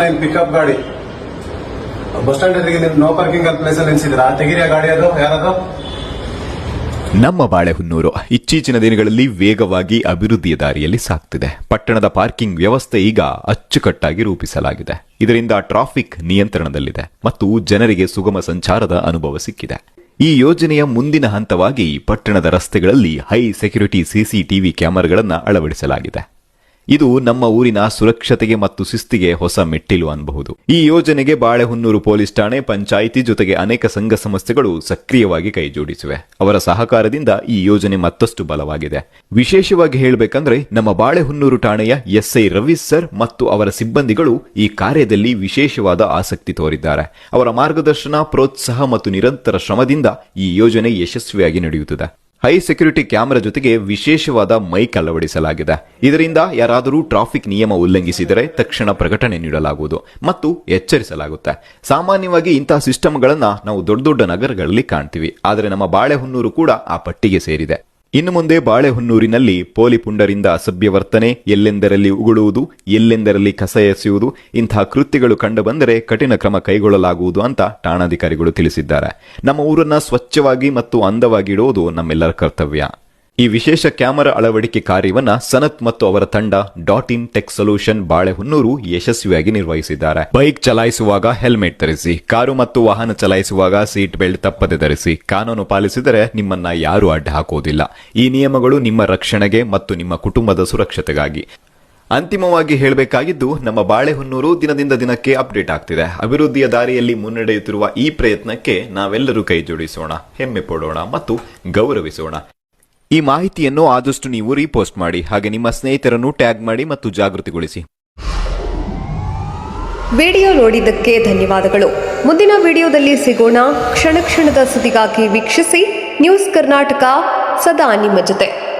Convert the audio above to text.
Line pickup ಗಾಡಿ. Bus stand ಎದುರಿಗೆ ನೀವು ನೋ ಪಾರ್ಕಿಂಗ್ ಅಲ್ಲಿ ಪ್ಲೇಸ್ ಅಲ್ಲಿ ನಿಲ್ಸಿದ್ರ ತೆಗಿರಿಯ ಗಾಡಿ ಅದು, ಯಾರದು? ನಮ್ಮ ಬಾಳೆಹೊನ್ನೂರು ಇತ್ತೀಚಿನ ದಿನಗಳಲ್ಲಿ ವೇಗವಾಗಿ ಅಭಿವೃದ್ಧಿಯ ದಾರಿಯಲ್ಲಿ ಸಾಗ್ತಿದೆ. ಪಟ್ಟಣದ ಪಾರ್ಕಿಂಗ್ ವ್ಯವಸ್ಥೆ ಈಗ ಅಚ್ಚುಕಟ್ಟಾಗಿ ರೂಪಿಸಲಾಗಿದೆ. ಇದರಿಂದ ಟ್ರಾಫಿಕ್ ನಿಯಂತ್ರಣದಲ್ಲಿದೆ ಮತ್ತು ಜನರಿಗೆ ಸುಗಮ ಸಂಚಾರದ ಅನುಭವ ಸಿಕ್ಕಿದೆ. ಈ ಯೋಜನೆಯ ಮುಂದಿನ ಹಂತವಾಗಿ ಪಟ್ಟಣದ ರಸ್ತೆಗಳಲ್ಲಿ ಹೈ ಸೆಕ್ಯುರಿಟಿ ಸಿಸಿಟಿವಿ ಕ್ಯಾಮೆರಾಗಳನ್ನು ಅಳವಡಿಸಲಾಗಿದೆ. ಇದು ನಮ್ಮ ಊರಿನ ಸುರಕ್ಷತೆಗೆ ಮತ್ತು ಶಿಸ್ತಿಗೆ ಹೊಸ ಮೆಟ್ಟಿಲು ಅನ್ಬಹುದು. ಈ ಯೋಜನೆಗೆ ಬಾಳೆಹೊನ್ನೂರು ಪೊಲೀಸ್ ಠಾಣೆ ಪಂಚಾಯಿತಿ ಜೊತೆಗೆ ಅನೇಕ ಸಂಘ ಸಂಸ್ಥೆಗಳು ಸಕ್ರಿಯವಾಗಿ ಕೈಜೋಡಿಸಿವೆ. ಅವರ ಸಹಕಾರದಿಂದ ಈ ಯೋಜನೆ ಮತ್ತಷ್ಟು ಬಲವಾಗಿದೆ. ವಿಶೇಷವಾಗಿ ಹೇಳಬೇಕಂದ್ರೆ, ನಮ್ಮ ಬಾಳೆಹೊನ್ನೂರು ಠಾಣೆಯ ಎಸ್ಐ ರವಿ ಸರ್ ಮತ್ತು ಅವರ ಸಿಬ್ಬಂದಿಗಳು ಈ ಕಾರ್ಯದಲ್ಲಿ ವಿಶೇಷವಾದ ಆಸಕ್ತಿ ತೋರಿದ್ದಾರೆ. ಅವರ ಮಾರ್ಗದರ್ಶನ, ಪ್ರೋತ್ಸಾಹ ಮತ್ತು ನಿರಂತರ ಶ್ರಮದಿಂದ ಈ ಯೋಜನೆ ಯಶಸ್ವಿಯಾಗಿ ನಡೆಯುತ್ತದೆ. ಹೈ ಸೆಕ್ಯುರಿಟಿ ಕ್ಯಾಮೆರಾ ಜೊತೆಗೆ ವಿಶೇಷವಾದ ಮೈಕ್ ಅಳವಡಿಸಲಾಗಿದೆ. ಇದರಿಂದ ಯಾರಾದರೂ ಟ್ರಾಫಿಕ್ ನಿಯಮ ಉಲ್ಲಂಘಿಸಿದರೆ ತಕ್ಷಣ ಪ್ರಕಟಣೆ ನೀಡಲಾಗುವುದು ಮತ್ತು ಎಚ್ಚರಿಸಲಾಗುತ್ತೆ. ಸಾಮಾನ್ಯವಾಗಿ ಇಂತಹ ಸಿಸ್ಟಮ್ಗಳನ್ನು ನಾವು ದೊಡ್ಡ ದೊಡ್ಡ ನಗರಗಳಲ್ಲಿ ಕಾಣ್ತೀವಿ. ಆದರೆ ನಮ್ಮ ಬಾಳೆಹೊನ್ನೂರು ಕೂಡ ಆ ಪಟ್ಟಿಗೆ ಸೇರಿದೆ. ಇನ್ನು ಮುಂದೆ ಬಾಳೆಹೊನ್ನೂರಿನಲ್ಲಿ ಪೋಲಿಪುಂಡರಿಂದ ಅಸಭ್ಯ ವರ್ತನೆ, ಎಲ್ಲೆಂದರಲ್ಲಿ ಉಗುಳುವುದು, ಎಲ್ಲೆಂದರಲ್ಲಿ ಕಸ ಎಸೆಯುವುದು ಇಂತಹ ಕೃತ್ಯಗಳು ಕಂಡುಬಂದರೆ ಕಠಿಣ ಕ್ರಮ ಕೈಗೊಳ್ಳಲಾಗುವುದು ಅಂತ ಠಾಣಾಧಿಕಾರಿಗಳು ತಿಳಿಸಿದ್ದಾರೆ. ನಮ್ಮ ಊರನ್ನು ಸ್ವಚ್ಛವಾಗಿ ಮತ್ತು ಅಂದವಾಗಿ ಇಡುವುದು ನಮ್ಮೆಲ್ಲರ ಕರ್ತವ್ಯ. ಈ ವಿಶೇಷ ಕ್ಯಾಮೆರಾ ಅಳವಡಿಕೆ ಕಾರ್ಯವನ್ನು ಸನತ್ ಮತ್ತು ಅವರ ತಂಡ dot in tech solution Balehonnur ಯಶಸ್ವಿಯಾಗಿ ನಿರ್ವಹಿಸಿದ್ದಾರೆ. ಬೈಕ್ ಚಲಾಯಿಸುವಾಗ ಹೆಲ್ಮೆಟ್ ಧರಿಸಿ, ಕಾರು ಮತ್ತು ವಾಹನ ಚಲಾಯಿಸುವಾಗ ಸೀಟ್ ಬೆಲ್ಟ್ ತಪ್ಪದೆ ಧರಿಸಿ, ಕಾನೂನು ಪಾಲಿಸಿದರೆ ನಿಮ್ಮನ್ನ ಯಾರೂ ಅಡ್ಡ ಹಾಕುವುದಿಲ್ಲ ಈ ನಿಯಮಗಳು ನಿಮ್ಮ ರಕ್ಷಣೆಗೆ ಮತ್ತು ನಿಮ್ಮ ಕುಟುಂಬದ ಸುರಕ್ಷತೆಗಾಗಿ. ಅಂತಿಮವಾಗಿ ಹೇಳಬೇಕಾಗಿದ್ದು, ನಮ್ಮ ಬಾಳೆಹೊನ್ನೂರು ದಿನದಿಂದ ದಿನಕ್ಕೆ ಅಪ್ಡೇಟ್ ಆಗ್ತಿದೆ. ಅಭಿವೃದ್ಧಿಯ ದಾರಿಯಲ್ಲಿ ಮುನ್ನಡೆಯುತ್ತಿರುವ ಈ ಪ್ರಯತ್ನಕ್ಕೆ ನಾವೆಲ್ಲರೂ ಕೈ ಜೋಡಿಸೋಣ ಹೆಮ್ಮೆ ಮತ್ತು ಗೌರವಿಸೋಣ. ಈ ಮಾಹಿತಿಯನ್ನು ಆದಷ್ಟು ನೀವು ರೀಪೋಸ್ಟ್ ಮಾಡಿ ಹಾಗೆ ನಿಮ್ಮ ಸ್ನೇಹಿತರನ್ನು ಟ್ಯಾಗ್ ಮಾಡಿ ಮತ್ತು ಜಾಗೃತಿಗೊಳಿಸಿ. ವಿಡಿಯೋ ನೋಡಿದ್ದಕ್ಕೆ ಧನ್ಯವಾದಗಳು. ಮುಂದಿನ ವಿಡಿಯೋದಲ್ಲಿ ಸಿಗೋಣ. ಕ್ಷಣ ಕ್ಷಣದ ಸುದ್ದಿಗಾಗಿ ವೀಕ್ಷಿಸಿ. ನ್ಯೂಸ್ ಕರ್ನಾಟಕ, ಸದಾ ನಿಮ್ಮ ಜೊತೆ.